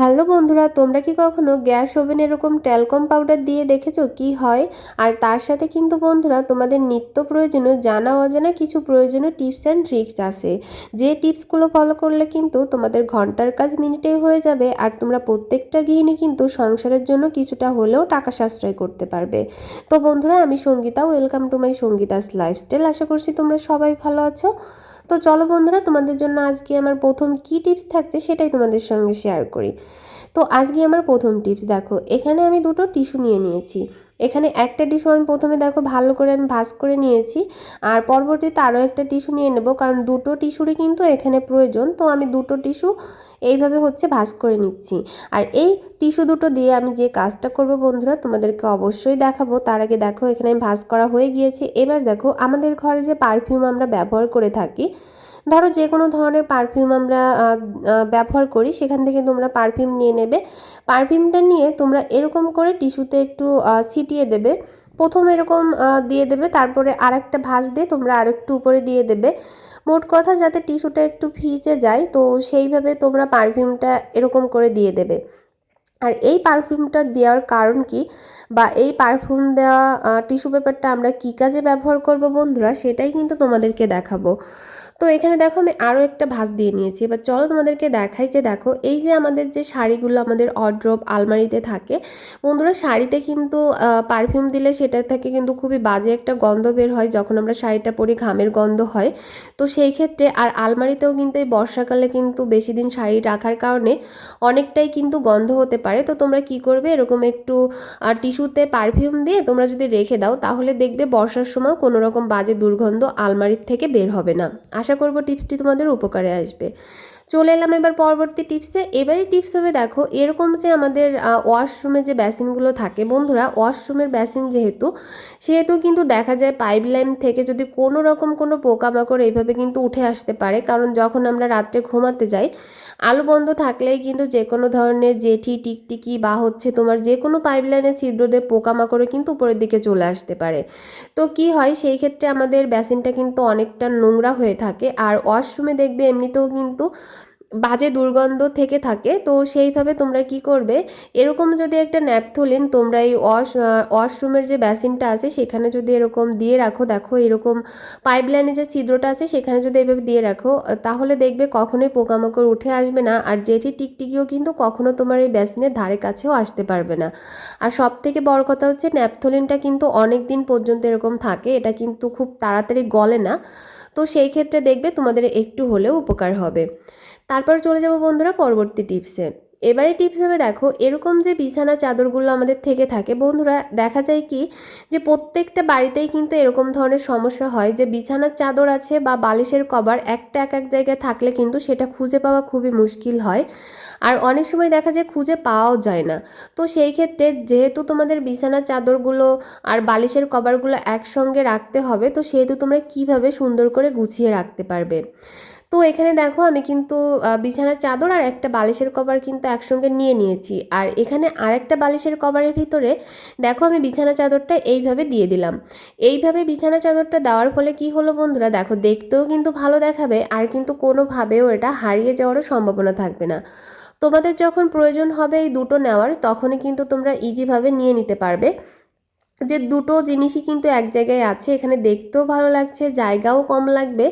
Hello বন্ধুরা, তোমরা কি কখনো গ্যাস ওভেন এরকম ট্যালকম পাউডার দিয়ে দেখেছ কি হয়? আর তার সাথে কিন্তু বন্ধুরা, তোমাদের নিত্য প্রয়োজনীয়, জানা অজানা কিছু প্রয়োজনীয় টিপস অ্যান্ড ট্রিক্স আছে। যে টিপসগুলো ফলো করলে কিন্তু তোমাদের ঘণ্টার কাজ মিনিটেই হয়ে যাবে আর তোমরা প্রত্যেকটা গৃহিণী কিন্তু সংসারের জন্য কিছুটা হলেও টাকা সাশ্রয় করতে পারবে। তো বন্ধুরা, আমি Sangeeta welcome to my Sangeeta's lifestyle আশা করছি তোমরা সবাই ভালো আছো। তো চলো বন্ধুরা, তোমাদের জন্য আজকে আমার প্রথম কি টিপস থাকছে সেটাই তোমাদের সঙ্গে শেয়ার করি। তো আজকে আমার প্রথম টিপস দেখো, এখানে আমি দুটো টিস্যু নিয়ে নিয়েছি। এখানে একটা টিস্যু আমি প্রথমে দেখো ভালো করে আমি ভাজ করে নিয়েছি, আর পরবর্তীতে আরও একটা টিস্যু নিয়ে নেব, কারণ দুটো টিস্যুরই কিন্তু এখানে প্রয়োজন। তো আমি দুটো টিস্যু এইভাবে হচ্ছে ভাজ করে নিচ্ছি। আর এই টিস্যু দুটো দিয়ে আমি যে কাজটা করব বন্ধুরা, তোমাদেরকে অবশ্যই দেখাবো। তার আগে দেখো, এখানে ভাজ করা হয়ে গিয়েছে। এবার দেখো, আমাদের ঘরে যে পারফিউম আমরা ব্যবহার করে থাকি ধরো যে কোনো ধরনের পারফিউম আমরা ব্যবহার করি, সেখান থেকে তোমরা পারফিউম নিয়ে নেবে। পারফিউমটা নিয়ে তোমরা এরকম করে টিস্যুতে একটু ছিটিয়ে দেবে। প্রথম এরকম দিয়ে দেবে, তারপরে আর একটা ভাঁজ দিয়ে তোমরা আরেকটু উপরে দিয়ে দেবে। মোট কথা যাতে টিস্যুটা একটু ভিজে যায়, তো সেইভাবে তোমরা পারফিউমটা এরকম করে দিয়ে দেবে। আর এই পারফিউমটা দেওয়ার কারণ কি? বা এই পারফিউম দেওয়া টিস্যু পেপারটা আমরা কী কাজে ব্যবহার করব বন্ধুরা, সেটাই কিন্তু তোমাদেরকে দেখাবো। তো এখানে দেখো আমি আরও একটা ভাঁজ দিয়ে নিয়েছি। এবার চলো তোমাদেরকে দেখাই যে দেখো, এই যে আমাদের যে শাড়িগুলো আমাদের অড্রপ আলমারিতে থাকে, বন্ধুরা শাড়িতে কিন্তু পারফিউম দিলে সেটা থেকে কিন্তু খুবই বাজে একটা গন্ধ বের হয় যখন আমরা শাড়িটা পরি, ঘামের গন্ধ হয়। তো সেই ক্ষেত্রে, আর আলমারিতেও কিন্তু এই বর্ষাকালে কিন্তু বেশি দিন শাড়ি রাখার কারণে অনেকটাই কিন্তু গন্ধ হতে পারে। তো তোমরা কি করবে? এরকম একটু টিস্যুতে পারফিউম দিয়ে তোমরা যদি রেখে দাও, তাহলে দেখবে বর্ষার সময় কোনো রকম বাজে দুর্গন্ধ আলমারির থেকে বের হবে না। আশা করব টিপসটি তোমাদের উপকারে আসবে। চলে এলাম এবার পরবর্তী টিপসে এবারে টিপস হবে দেখো, এরকম যে আমাদের ওয়াশরুমে যে বেসিনগুলো থাকে, বন্ধুরা ওয়াশরুমের বেসিন যেহেতু, সেহেতু কিন্তু দেখা যায় পাইপ লাইন থেকে যদি কোনো রকম কোনো পোকামাকড় এইভাবে কিন্তু উঠে আসতে পারে। কারণ যখন আমরা রাত্রে ঘুমাতে যাই, আলো বন্ধ থাকলেই কিন্তু যে কোনো ধরনের জেঠি, টিকটিকি বা হচ্ছে তোমার যে কোনো পাইপ লাইনের ছিদ্র দিয়ে পোকামাকড়ে কিন্তু উপরের দিকে চলে আসতে পারে। তো কি হয়, সেই ক্ষেত্রে আমাদের বেসিনটা কিন্তু অনেকটা নোংরা হয়ে থাকে। আর ওয়াশরুমে দেখবে এমনিতেও কিন্তু বাজে দুর্গন্ধ থেকে থাকে, তো সেইভাবে তোমরা কি করবে? এরকম যদি একটা ন্যাপথলিন, তোমরা এই ওয়াশ ওয়াশরুমের যে বেসিনটা আছে, সেখানে যদি এরকম দিয়ে রাখো, দেখো এরকম পাইপ লাইনে যে ছিদ্রটা আছে, সেখানে যদি এভাবে দিয়ে রাখো তাহলে দেখবে কখনোই পোকামাকড় উঠে আসবে না, আর যেটি টিকটিকিও কিন্তু কখনো তোমার এই বেসিনের ধারে কাছেও আসতে পারবে না। আর সব থেকে বড় কথা হচ্ছে, ন্যাপথলিনটা কিন্তু অনেক দিন পর্যন্ত এরকম থাকে, এটা কিন্তু খুব তাড়াতাড়ি গলে না, তো সেই ক্ষেত্রে দেখবে তোমাদের একটু হলেও উপকার হবে। তারপর চলে যাব বন্ধুরা পরবর্তী টিপসে। এবারে টিপস হবে দেখো, এরকম যে বিছানা চাদরগুলো আমাদের থেকে থাকে, বন্ধুরা দেখা যায় কি যে প্রত্যেকটা বাড়িতেই কিন্তু এরকম ধরনের সমস্যা হয় যে বিছানার চাদর আছে বা বালিশের কভার একটা এক এক জায়গায় থাকলে কিন্তু সেটা খুঁজে পাওয়া খুবই মুশকিল হয়। আর অনেক সময় দেখা যায় খুঁজে পাওয়াও যায় না। তো সেই ক্ষেত্রে যেহেতু তোমাদের বিছানার চাদরগুলো আর বালিশের কভারগুলো একসঙ্গে রাখতে হবে, তো সেহেতু তোমরা কীভাবে সুন্দর করে গুছিয়ে রাখতে পারবে? তো এখানে দেখো আমি কিন্তু বিছানার চাদর আর একটা বালিশের কভার কিন্তু একসঙ্গে নিয়ে নিয়েছি। আর এখানে আরেকটা বালিশের কভারের ভিতরে দেখো আমি বিছানা চাদরটা এইভাবে দিয়ে দিলাম। এইভাবে বিছানা চাদরটা দেওয়ার ফলে কি হলো বন্ধুরা, দেখো দেখতেও কিন্তু ভালো দেখাবে আর কিন্তু কোনোভাবেও এটা হারিয়ে যাওয়ারও সম্ভাবনা থাকবে না। তোমাদের যখন প্রয়োজন হবে এই দুটো নেওয়ার, তখনই কিন্তু তোমরা ইজিভাবে নিয়ে নিতে পারবে। যে দুটো জিনিসই কিন্তু এক জায়গায় আছে, এখানে দেখতেও ভালো লাগছে, জায়গাও কম লাগবে,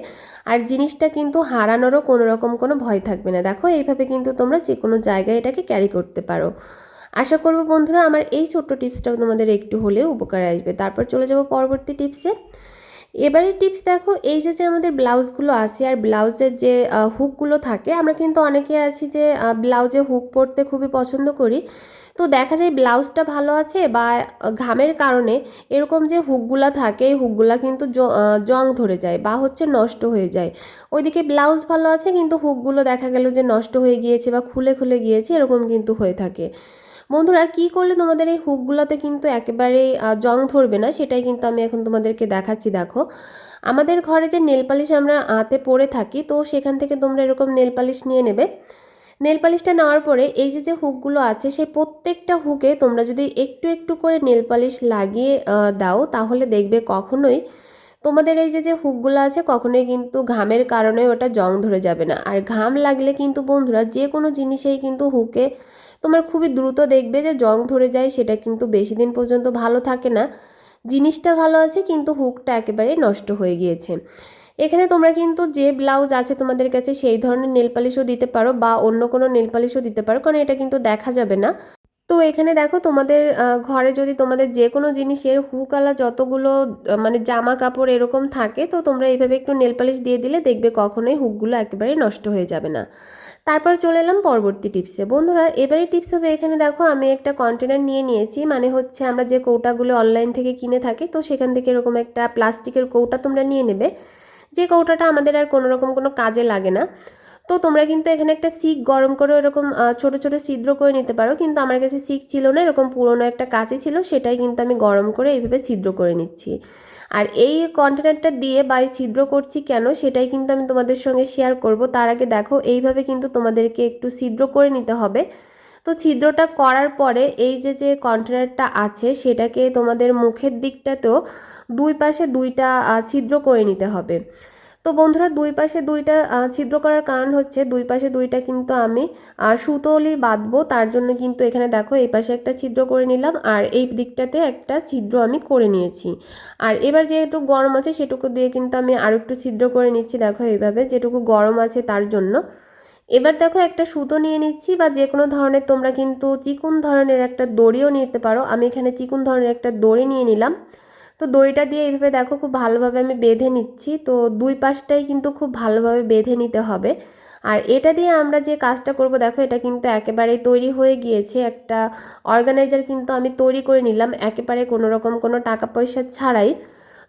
আর জিনিসটা কিন্তু হারানোরও কোনো রকম কোনো ভয় থাকবে না। দেখো, এইভাবে কিন্তু তোমরা যে কোনো জায়গায় এটাকে ক্যারি করতে পারো। আশা করব বন্ধুরা, আমার এই ছোট্ট টিপসটাও তোমাদের একটু হলেও উপকারে আসবে। তারপর চলে যাব পরবর্তী টিপসে এবারে টিপস দেখো, এই যে যে আমাদের ব্লাউজগুলো আছে আর ব্লাউজের যে হুকগুলো থাকে, আমরা কিন্তু অনেকে আছি যে ব্লাউজে হুক পরতে খুবই পছন্দ করি। তো দেখা যায় ব্লাউজটা ভালো আছে বা ঘামের কারণে এরকম যে হুকগুলা থাকে, এই হুকগুলা কিন্তু জং ধরে যায় বা হচ্ছে নষ্ট হয়ে যায়। ওইদিকে ব্লাউজ ভালো আছে, কিন্তু হুকগুলো দেখা গেল যে নষ্ট হয়ে গিয়েছে বা খুলে খুলে গিয়েছে, এরকম কিন্তু হয়ে থাকে। বন্ধুরা, কি করলে তোমাদের এই হুকগুলোতে কিন্তু একেবারেই জং ধরবে না? সেটাই কিন্তু আমি এখন তোমাদেরকে দেখাচ্ছি, দেখো। আমাদের ঘরে যে নেল পালিশ আমরা হাতে পরে থাকি, তো সেখান থেকে তোমরা এরকম নেল পালিশ নিয়ে নেবে। নেল পালিশটা নেওয়ার পরে এই যে যে হুকগুলো আছে সেই প্রত্যেকটা হুকে তোমরা যদি একটু একটু করে নেল পালিশ লাগিয়ে দাও, তাহলে দেখবে কখনোই তোমাদের এই যে যে হুকগুলো আছে, কখনোই কিন্তু ঘামের কারণে ওটা জং ধরে যাবে না। আর ঘাম লাগলে কিন্তু বন্ধুরা, যে কোনো জিনিসেই কিন্তু হুকে তোমার খুবই দ্রুত দেখবে যে জং ধরে যায়, সেটা কিন্তু বেশি দিন পর্যন্ত ভালো থাকে না। জিনিসটা ভালো আছে, কিন্তু হুকটা একেবারে নষ্ট হয়ে গিয়েছে। এখানে তোমরা কিন্তু যে ব্লাউজ আছে তোমাদের কাছে, সেই ধরনের নেল পালিশও দিতে পারো বা অন্য কোনো নেল পালিশও দিতে পারো, কারণ এটা কিন্তু দেখা যাবে না। তো এখানে দেখো তোমাদের ঘরে যদি তোমাদের যে কোনো জিনিসের হুকালা যতগুলো মানে জামা কাপড় এরকম থাকে, তো তোমরা এইভাবে একটু নেল পালিশ দিয়ে দিলে দেখবে কখনোই হুকগুলো একেবারে নষ্ট হয়ে যাবে না। তারপর চলে এলাম পরবর্তী টিপসে। বন্ধুরা, এবারে টিপস হবে এখানে দেখো, আমি একটা কন্টেনার নিয়ে নিয়েছি মানে হচ্ছে আমরা যে কৌটাগুলো অনলাইন থেকে কিনে থাকি, তো সেখান থেকে এরকম একটা প্লাস্টিকের কৌটা তোমরা নিয়ে নেবে। যে কৌটাটা আমাদের আর কোনো রকম কোনো কাজে লাগে না। তো তোমরা কিন্তু এখানে একটা সিক গরম করে এরকম ছোট ছোট ছিদ্র করে নিতে পারো। কিন্তু আমার কাছে সিক ছিল না, এরকম পুরনো একটা কাঁচি ছিল, সেটাই কিন্তু আমি গরম করে এইভাবে ছিদ্র করে নিচ্ছি। আর এই কন্টেনারটা দিয়ে বা ছিদ্র করছি কেন, সেটাই কিন্তু আমি তোমাদের সঙ্গে শেয়ার করব। তার আগে দেখো, এইভাবে কিন্তু তোমাদেরকে একটু ছিদ্র করে নিতে হবে। তো ছিদ্রটা করার পরে এই যে যে কন্টেনারটা আছে, সেটাকে তোমাদের মুখের দিকটাতেও দুই পাশে দুইটা ছিদ্র করে নিতে হবে। তো বন্ধুরা দুই পাশে দুইটা ছিদ্র করার কারণ হচ্ছে দুই পাশে দুইটা কিন্তু আমি সুতলি বাঁধবো, তার জন্য কিন্তু এখানে দেখো এই পাশে একটা ছিদ্র করে নিলাম আর এই দিকটাতে একটা ছিদ্র আমি করে নিয়েছি। আর এবার যেটুকু গরম আছে সেটুকু দিয়ে কিন্তু আমি আরও একটু ছিদ্র করে নিচ্ছি, দেখো এইভাবে যেটুকু গরম আছে তার জন্য। এবার দেখো একটা সুতো নিয়ে নিচ্ছি বা যে কোনো ধরনের তোমরা কিন্তু চিকুন ধরনের একটা দড়িও নিতে পারো। আমি এখানে চিকুন ধরনের একটা দড়ি নিয়ে নিলাম। তো দড়িটা দিয়ে এইভাবে দেখো খুব ভালোভাবে আমি বেঁধে নিচ্ছি। তো দুই পাশটাই কিন্তু খুব ভালোভাবে বেঁধে নিতে হবে। আর এটা দিয়ে আমরা যে কাজটা করব, দেখো এটা কিন্তু একেবারেই তৈরি হয়ে গিয়েছে। একটা অর্গানাইজার কিন্তু আমি তৈরি করে নিলাম, একেবারে কোনো রকম কোনো টাকা পয়সা ছাড়াই।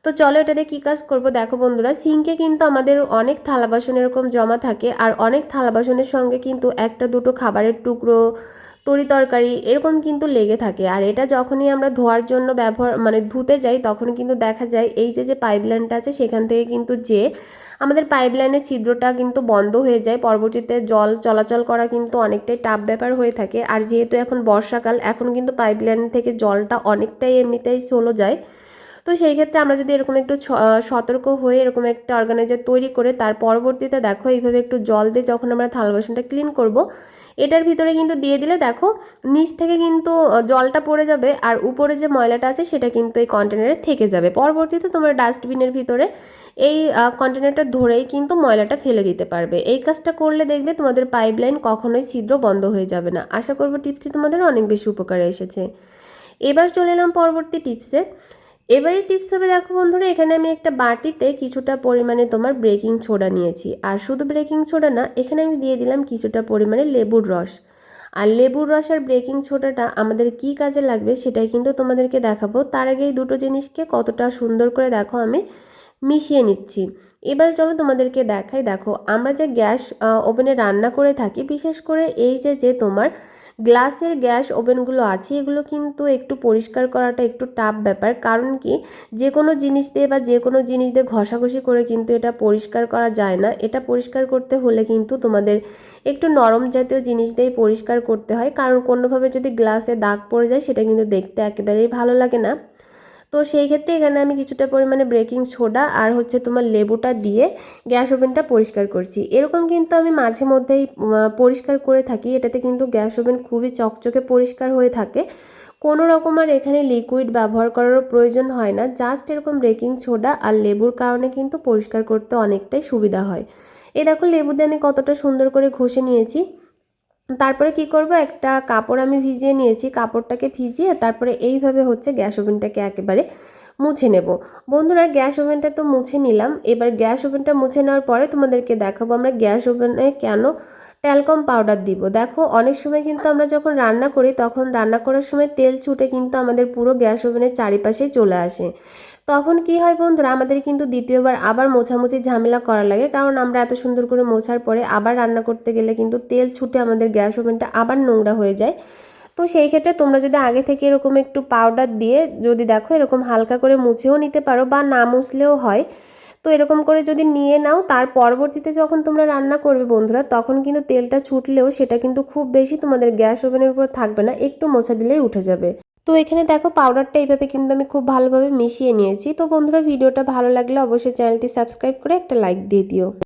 তো চলো এটাতে কী কাজ করব, দেখো বন্ধুরা, সিঙ্কে কিন্তু আমাদের অনেক থালা বাসন এরকম জমা থাকে। আর অনেক থালা বাসনের সঙ্গে কিন্তু একটা দুটো খাবারের টুকরো তরি তরকারি এরকম কিন্তু লেগে থাকে। আর এটা যখনই আমরা ধোয়ার জন্য ব্যবহার মানে ধুতে যাই, তখন কিন্তু দেখা যায় এই যে যে পাইপ লাইনটা আছে, সেখান থেকে কিন্তু যে আমাদের পাইপ লাইনের ছিদ্রটা কিন্তু বন্ধ হয়ে যায়। পরবর্তীতে জল চলাচল করা কিন্তু অনেকটাই টাপ ব্যাপার হয়ে থাকে। আর যেহেতু এখন বর্ষাকাল, এখন কিন্তু পাইপ লাইন থেকে জলটা অনেকটাই এমনিতেই চলো যায়। তো সেই ক্ষেত্রে আমরা যদি এরকম একটু সতর্ক হয়ে এরকম একটা অর্গানাইজার তৈরি করে তার পরবর্তীতে দেখো এইভাবে একটু জল দিয়ে যখন আমরা থাল বাসনটা ক্লিন করব, এটার ভিতরে কিন্তু দিয়ে দিলে দেখো নিচ থেকে কিন্তু জলটা পড়ে যাবে আর উপরে যে ময়লাটা আছে সেটা কিন্তু এই কন্টেনারে থেকে যাবে। পরবর্তীতে তোমরা ডাস্টবিনের ভিতরে এই কন্টেনারটা ধরেই কিন্তু ময়লাটা ফেলে দিতে পারবে। এই কাজটা করলে দেখবে তোমাদের পাইপলাইন কখনোই ছিদ্র বন্ধ হয়ে যাবে না। আশা করব টিপসটি তোমাদের অনেক বেশি উপকারে এসেছে। এবার চলে এলাম পরবর্তী টিপসে এবারে টিপস হবে, দেখো বন্ধুরা, এখানে আমি একটা বাটিতে কিছুটা পরিমাণে তোমার ব্রেকিং ছোডা নিয়েছি। আর শুধু ব্রেকিং ছোডা না, এখানে আমি দিয়ে দিলাম কিছুটা পরিমাণে লেবুর রস। আর লেবুর রস আর ব্রেকিং ছোটাটা আমাদের কি কাজে লাগবে, সেটাই কিন্তু তোমাদেরকে দেখাবো। তার আগে এই দুটো জিনিসকে কতটা সুন্দর করে দেখো আমি মিশিয়ে নিচ্ছি। এবার চলো তোমাদেরকে দেখাই, দেখো, আমরা যে গ্যাস ওভেনে রান্না করে থাকি, বিশেষ করে এই যে যে তোমার গ্লাসের গ্যাস ওভেনগুলো আছে, এগুলো কিন্তু একটু পরিষ্কার করাটা একটু টাফ ব্যাপার। কারণ কি? যে কোনো জিনিস দিয়ে বা যে কোনো জিনিস দিয়ে ঘষাঘষি করে কিন্তু এটা পরিষ্কার করা যায় না। এটা পরিষ্কার করতে হলে কিন্তু তোমাদের একটু নরম জাতীয় জিনিস দিয়েই পরিষ্কার করতে হয়। কারণ কোনোভাবে যদি গ্লাসে দাগ পড়ে যায়, সেটা কিন্তু দেখতে একেবারেই ভালো লাগে না। তো সেই ক্ষেত্রে এখানে আমি কিছুটা পরিমাণে ব্রেকিং সোডা আর হচ্ছে তোমার লেবুটা দিয়ে গ্যাস ওভেনটা পরিষ্কার করছি। এরকম কিন্তু আমি মাঝে মধ্যেই পরিষ্কার করে থাকি। এটাতে কিন্তু গ্যাস ওভেন খুবই চকচকে পরিষ্কার হয়ে থাকে। কোনো রকম আর এখানে লিকুইড ব্যবহার করারও প্রয়োজন হয় না। জাস্ট এরকম বেকিং সোডা আর লেবুর কারণে কিন্তু পরিষ্কার করতে অনেকটাই সুবিধা হয়। এ দেখো লেবুতে আমি কতটা সুন্দর করে ঘষে নিয়েছি। তারপরে কি করব? একটা কাপড় আমি ভিজিয়ে নিয়েছি। কাপড়টাকে ভিজিয়ে তারপরে এইভাবে হচ্ছে গ্যাস ওভেনটাকে একেবারে মুছে নেব। বন্ধুরা, গ্যাস ওভেনটা তো মুছে নিলাম। এবার গ্যাস ওভেনটা মুছে নেওয়ার পরে তোমাদেরকে দেখাবো আমরা গ্যাস ওভেনে কেন ট্যালকম পাউডার দিব। দেখো, অনেক সময় কিন্তু আমরা যখন রান্না করি, তখন রান্না করার সময় তেল ছুটে কিন্তু আমাদের পুরো গ্যাস ওভেনের চারিপাশে চলে আসে। তখন কি হয় বন্ধুরা, আমাদের কিন্তু দ্বিতীয়বার আবার মোছামুছি ঝামেলা করা লাগে, কারণ আমরা এত সুন্দর করে মোছার পরে আবার রান্না করতে গেলে কিন্তু তেল ছুটে আমাদের গ্যাস ওভেনটা আবার নোংরা হয়ে যায়। তো সেই ক্ষেত্রে তোমরা যদি আগে থেকে এরকম একটু পাউডার দিয়ে যদি দেখো এরকম হালকা করে মুছেও নিতে পারো বা না মুছলেও হয়। তো এরকম করে যদি নিয়ে নাও, তার পরবর্তীতে যখন তোমরা রান্না করবে বন্ধুরা, তখন কিন্তু তেলটা ছুটলেও সেটা কিন্তু খুব বেশি তোমাদের গ্যাস ওভেনের উপর থাকবে না, একটু মোছা দিলেই উঠে যাবে। তো এখানে দেখো পাউডারটা এইভাবে কিন্তু আমি খুব ভালোভাবে মিশিয়ে নিয়েছি। তো বন্ধুরা, ভিডিওটা ভালো লাগলে অবশ্যই চ্যানেলটি সাবস্ক্রাইব করে একটা লাইক দিয়ে দিও।